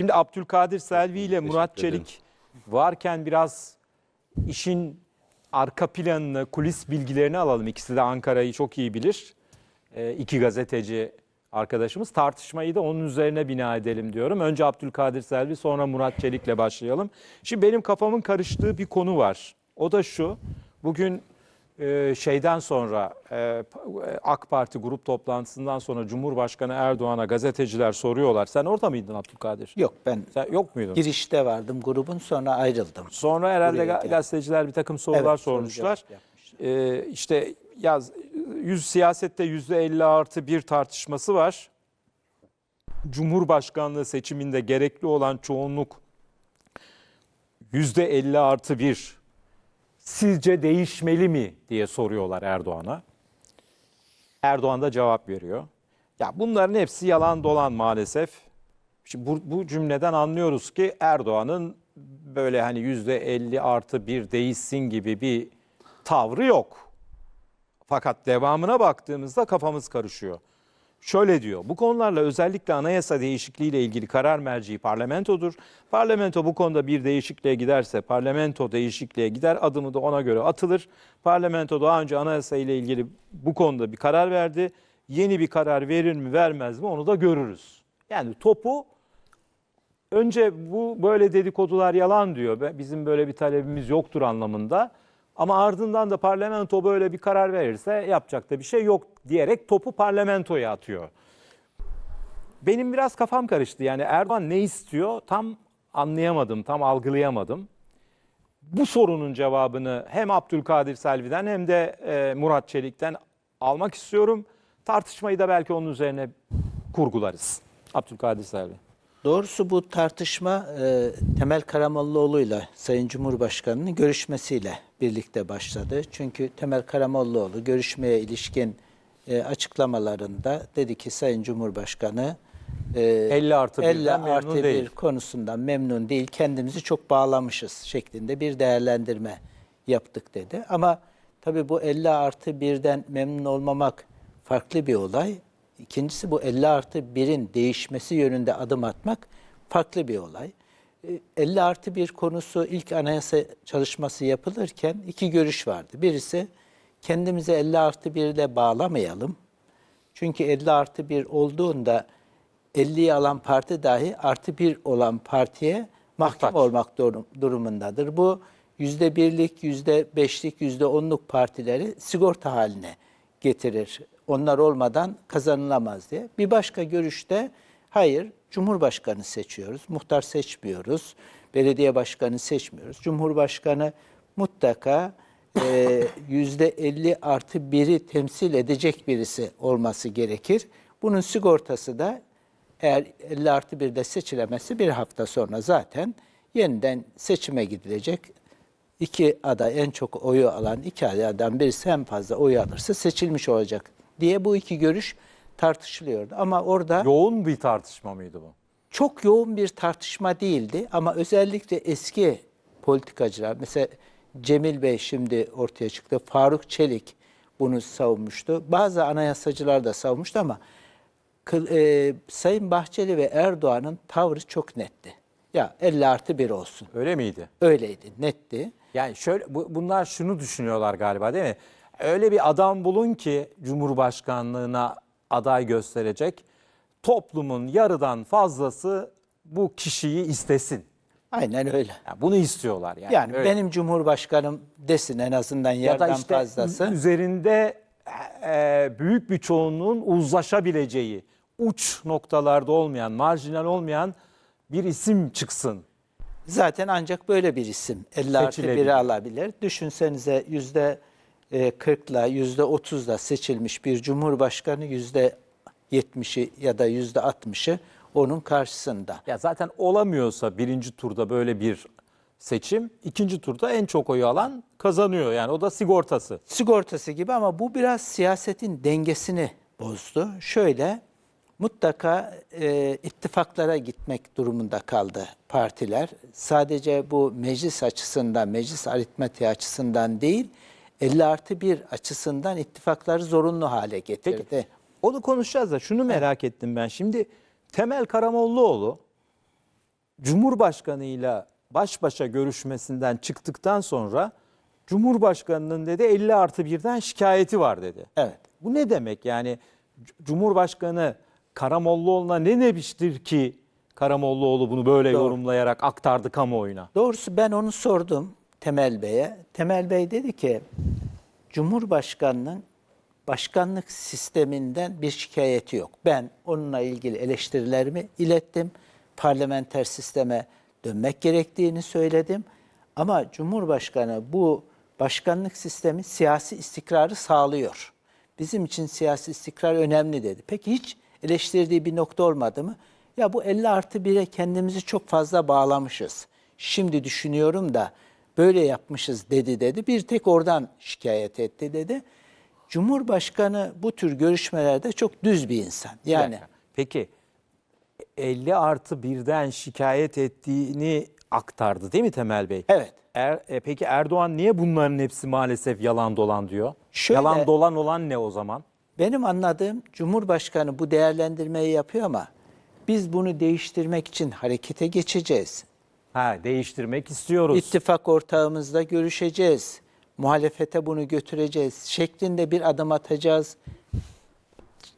Şimdi Abdülkadir Selvi ile Murat. Çelik varken biraz işin arka planını, kulis bilgilerini alalım. İkisi de Ankara'yı çok iyi bilir. Ee, iki gazeteci arkadaşımız. Tartışmayı da onun üzerine bina edelim diyorum. Önce Abdülkadir Selvi sonra Murat Çelik'le başlayalım. Şimdi benim kafamın karıştığı bir konu var. O da şu. Bugün e, şeyden sonra e, AK Parti grup toplantısından sonra Cumhurbaşkanı Erdoğan'a gazeteciler soruyorlar. Sen orada mıydın Abdülkadir? Yok ben Sen yok muydun? girişte vardım grubun sonra ayrıldım. Sonra herhalde ga- gazeteciler bir takım sorular Evet, soru sormuşlar. cevap. Ee, işte yaz yüz siyasette yüzde 50 artı bir tartışması var. Cumhurbaşkanlığı seçiminde gerekli olan çoğunluk yüzde 50 artı bir. Sizce değişmeli mi diye soruyorlar Erdoğan'a. Erdoğan da cevap veriyor. Ya bunların hepsi yalan dolan maalesef. Şimdi bu, bu cümleden anlıyoruz ki Erdoğan'ın böyle hani yüzde 50 artı bir değişsin gibi bir tavrı yok. Fakat devamına baktığımızda kafamız karışıyor. Şöyle diyor, bu konularla özellikle anayasa değişikliğiyle ilgili karar merciği parlamentodur. Parlamento bu konuda bir değişikliğe giderse parlamento değişikliğe gider, adımı da ona göre atılır. Parlamento daha önce anayasa ile ilgili bu konuda bir karar verdi. Yeni bir karar verir mi vermez mi onu da görürüz. Yani topu önce bu böyle dedikodular yalan diyor. Bizim böyle bir talebimiz yoktur anlamında. Ama ardından da parlamento böyle bir karar verirse yapacak da bir şey yok diyerek topu parlamentoya atıyor. Benim biraz kafam karıştı. Yani Erdoğan ne istiyor tam anlayamadım, tam algılayamadım. Bu sorunun cevabını hem Abdülkadir Selvi'den hem de e, Murat Çelik'ten almak istiyorum. Tartışmayı da belki onun üzerine kurgularız. Abdülkadir Selvi. Doğrusu bu tartışma e, Temel Karamollaoğlu'yla Sayın Cumhurbaşkanı'nın görüşmesiyle birlikte başladı. Çünkü Temel Karamollaoğlu görüşmeye ilişkin e, açıklamalarında dedi ki Sayın Cumhurbaşkanı e, 50 artı 50 birden memnun artı değil. bir konusundan memnun değil. Kendimizi çok bağlamışız şeklinde bir değerlendirme yaptık dedi. Ama tabii bu 50 artı 1'den memnun olmamak farklı bir olay. İkincisi bu 50 artı 1'in değişmesi yönünde adım atmak farklı bir olay. E, 50 artı 1 konusu ilk anayasa çalışması yapılırken iki görüş vardı. Birisi kendimizi 50 artı 1 ile bağlamayalım. Çünkü 50 artı 1 olduğunda 50'yi alan parti dahi artı 1 olan partiye mahkum Muhtaç. olmak durum- durumundadır. Bu yüzde birlik, yüzde beşlik, yüzde onluk partileri sigorta haline getirir. Onlar olmadan kazanılamaz diye. Bir başka görüşte hayır, Cumhurbaşkanı seçiyoruz, muhtar seçmiyoruz, belediye başkanı seçmiyoruz. Cumhurbaşkanı mutlaka e, yüzde 50 artı 1'i temsil edecek birisi olması gerekir. Bunun sigortası da eğer 50 artı 1'de seçilemezse bir hafta sonra zaten yeniden seçime gidilecek. İki aday en çok oyu alan iki adaydan birisi en fazla oyu alırsa seçilmiş olacak diye bu iki görüş tartışılıyordu. Ama orada Yoğun bir tartışma mıydı bu? çok yoğun bir tartışma değildi ama özellikle eski politikacılar mesela Cemil Bey şimdi ortaya çıktı. Faruk Çelik bunu savunmuştu. Bazı anayasacılar da savunmuştu ama e, Sayın Bahçeli ve Erdoğan'ın tavrı çok netti. Ya 50 artı 1 olsun. Öyle miydi? Öyleydi, netti. Yani şöyle bu- bunlar şunu düşünüyorlar galiba değil mi? Öyle bir adam bulun ki Cumhurbaşkanlığına aday gösterecek. Toplumun yarıdan fazlası bu kişiyi istesin. Aynen öyle. Yani bunu istiyorlar yani. Yani Öyle. benim cumhurbaşkanım desin en azından ya da işte fazlası. üzerinde e, büyük bir çoğunluğun uzlaşabileceği uç noktalarda olmayan, marjinal olmayan bir isim çıksın. Zaten ancak böyle bir isim 50 artı. 1'i alabilir. Düşünsenize yüzde 40 ile yüzde 30 da seçilmiş bir cumhurbaşkanı yüzde 70'i ya da yüzde 60'ı onun karşısında. Ya zaten olamıyorsa birinci turda böyle bir seçim, ikinci turda en çok oyu alan kazanıyor. Yani o da sigortası. Sigortası gibi ama bu biraz siyasetin dengesini bozdu. Şöyle mutlaka e, ittifaklara gitmek durumunda kaldı partiler. Sadece bu meclis açısından, meclis aritmetiği açısından değil, 50 artı 1 açısından ittifakları zorunlu hale getirdi. Peki onu konuşacağız da şunu merak ettim ben. Şimdi Temel Karamollaoğlu 50 artı 1'den memnun değil. Yani şöyle bu, bunlar şunu düşünüyorlar galiba değil mi? Öyle bir adam bulun ki Cumhurbaşkanlığına aday gösterecek. Toplumun yarıdan fazlası bu kişiyi istesin. Cumhurbaşkanıyla baş başa görüşmesinden çıktıktan sonra Cumhurbaşkanının dedi 50 artı birden şikayeti var dedi. Evet. Bu ne demek yani Cumhurbaşkanı Karamollaoğlu'na ne demiştir ki Karamollaoğlu bunu böyle Doğru. yorumlayarak aktardı kamuoyuna? Doğrusu ben onu sordum Temel Bey'e. Temel Bey dedi ki Cumhurbaşkanının başkanlık sisteminden bir şikayeti yok. Ben onunla ilgili eleştirilerimi ilettim. Parlamenter sisteme dönmek gerektiğini söyledim. Ama Cumhurbaşkanı bu başkanlık sistemi siyasi istikrarı sağlıyor. Bizim için siyasi istikrar önemli dedi. Peki hiç eleştirdiği bir nokta olmadı mı? Ya bu 50 artı 1'e kendimizi çok fazla bağlamışız. Şimdi düşünüyorum da böyle yapmışız dedi dedi. Bir tek oradan şikayet etti dedi. Cumhurbaşkanı bu tür görüşmelerde çok düz bir insan. Yani. Peki 50 artı birden şikayet ettiğini aktardı değil mi Temel Bey? Evet. Er, e, peki Erdoğan niye bunların hepsi maalesef yalan dolan diyor? Şöyle- yalan dolan olan ne o zaman? benim anladığım Cumhurbaşkanı bu değerlendirmeyi yapıyor ama biz bunu değiştirmek için harekete geçeceğiz. Ha değiştirmek istiyoruz. İttifak ortağımızla görüşeceğiz. Muhalefete bunu götüreceğiz şeklinde bir adım atacağız.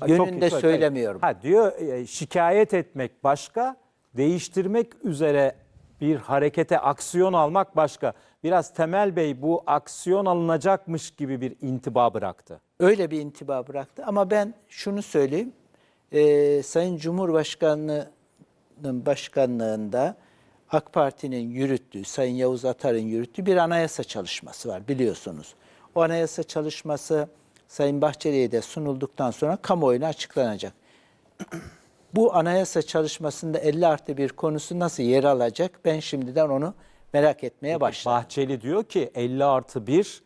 Ha, çok- Yönünde çok- söylemiyorum. Ha diyor e, şikayet etmek başka, değiştirmek üzere bir harekete aksiyon almak başka. Biraz Temel Bey bu aksiyon alınacakmış gibi bir intiba bıraktı. Öyle bir intiba bıraktı. Ama ben şunu söyleyeyim. Ee, Sayın Cumhurbaşkanı'nın başkanlığında AK Parti'nin yürüttüğü, Sayın Yavuz Atar'ın yürüttüğü bir anayasa çalışması var biliyorsunuz. O anayasa çalışması Sayın Bahçeli'ye de sunulduktan sonra kamuoyuna açıklanacak. Bu anayasa çalışmasında 50 artı bir konusu nasıl yer alacak? Ben şimdiden onu merak etmeye başladım. Bahçeli diyor ki 50 artı 1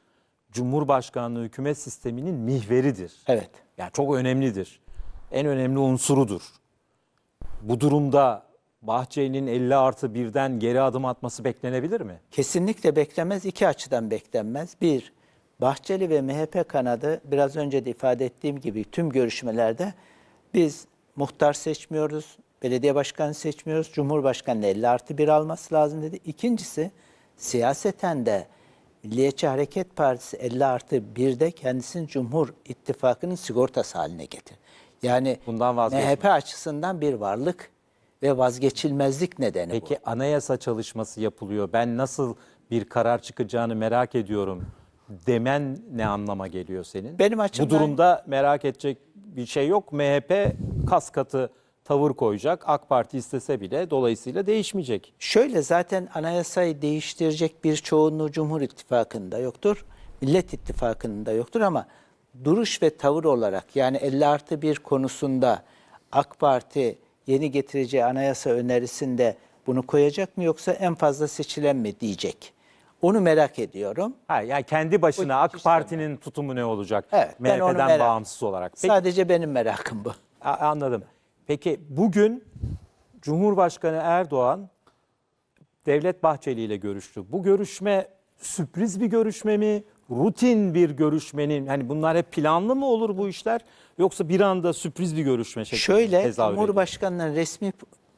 Cumhurbaşkanlığı hükümet sisteminin mihveridir. Evet. Yani çok önemlidir. En önemli unsurudur. Bu durumda Bahçeli'nin 50 artı 1'den geri adım atması beklenebilir mi? Kesinlikle beklemez. iki açıdan beklenmez. Bir, Bahçeli ve MHP kanadı biraz önce de ifade ettiğim gibi tüm görüşmelerde biz muhtar seçmiyoruz, belediye başkanı seçmiyoruz, Cumhurbaşkanı 50 artı 1 alması lazım dedi. İkincisi siyaseten de Milliyetçi Hareket Partisi 50 artı 1'de kendisini Cumhur İttifakı'nın sigortası haline getir. Yani Bundan. MHP açısından bir varlık ve vazgeçilmezlik nedeni bu. Peki anayasa çalışması yapılıyor. Ben nasıl bir karar çıkacağını merak ediyorum. Demen ne anlama geliyor senin? Benim Bu açımdan- durumda merak edecek bir şey yok. MHP kas katı tavır koyacak. AK Parti istese bile dolayısıyla değişmeyecek. Şöyle zaten anayasayı değiştirecek bir çoğunluğu Cumhur İttifakı'nda yoktur. Millet İttifakı'nda yoktur ama duruş ve tavır olarak yani 50 artı 1 konusunda AK Parti yeni getireceği anayasa önerisinde bunu koyacak mı yoksa en fazla seçilen mi diyecek. Onu merak ediyorum. Ha, yani kendi başına Bu AK Parti'nin tutumu ne olacak? Evet, ben onu MHP'den merak- bağımsız olarak. Peki, Sadece benim merakım bu. a- anladım. Peki bugün Cumhurbaşkanı Erdoğan Devlet Bahçeli ile görüştü. Bu görüşme sürpriz bir görüşme mi? Rutin bir görüşmenin hani bunlar hep planlı mı olur bu işler yoksa bir anda sürpriz bir görüşme şeklinde Şöyle? Cumhurbaşkanı'nın resmi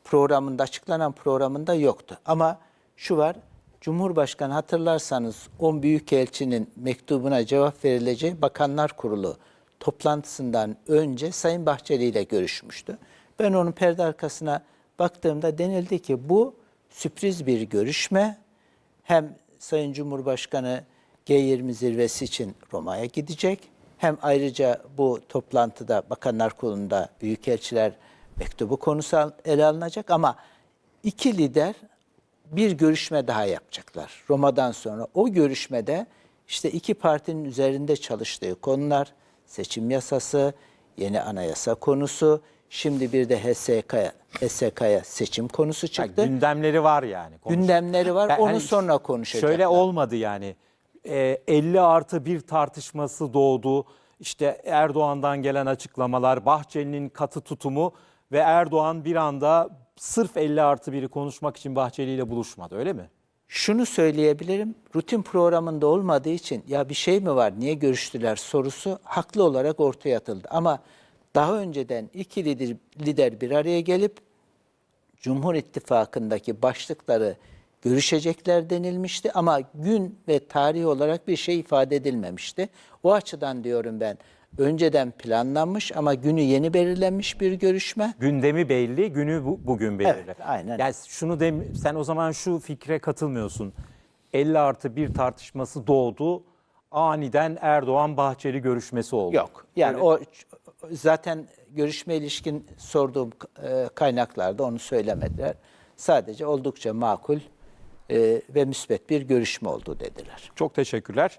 programında açıklanan programında yoktu. Ama şu var Cumhurbaşkanı hatırlarsanız 10 büyükelçinin mektubuna cevap verileceği Bakanlar Kurulu toplantısından önce Sayın Bahçeli ile görüşmüştü. Ben onun perde arkasına baktığımda denildi ki bu sürpriz bir görüşme. Hem Sayın Cumhurbaşkanı G20 zirvesi için Roma'ya gidecek. Hem ayrıca bu toplantıda Bakanlar Kurulu'nda Büyükelçiler mektubu konusu ele alınacak ama iki lider bir görüşme daha yapacaklar Roma'dan sonra. O görüşmede işte iki partinin üzerinde çalıştığı konular, seçim yasası, yeni anayasa konusu, şimdi bir de HSK'ya HSK'ya seçim konusu çıktı. gündemleri var yani. Konuş- Gündemleri var. Ben- Onu hani sonra konuşacaklar. Şöyle olmadı yani. Ee, 50 artı bir tartışması doğdu. İşte Erdoğan'dan gelen açıklamalar, Bahçeli'nin katı tutumu ve Erdoğan bir anda sırf 50 artı biri konuşmak için Bahçeli ile buluşmadı öyle mi? Şunu söyleyebilirim. Rutin programında olmadığı için ya bir şey mi var, niye görüştüler sorusu haklı olarak ortaya atıldı. Ama daha önceden iki lider, lider bir araya gelip Cumhur İttifakı'ndaki başlıkları görüşecekler denilmişti ama gün ve tarih olarak bir şey ifade edilmemişti. O açıdan diyorum ben önceden planlanmış ama günü yeni belirlenmiş bir görüşme. Gündemi belli, günü bu- bugün belirli. Evet, aynen. Yani şunu dem sen o zaman şu fikre katılmıyorsun. 50 artı bir tartışması doğdu. Aniden Erdoğan Bahçeli görüşmesi oldu. Yok. Yani o zaten görüşme ilişkin sorduğum e, kaynaklarda onu söylemediler. Sadece oldukça makul e, ve müsbet bir görüşme oldu dediler. Çok teşekkürler.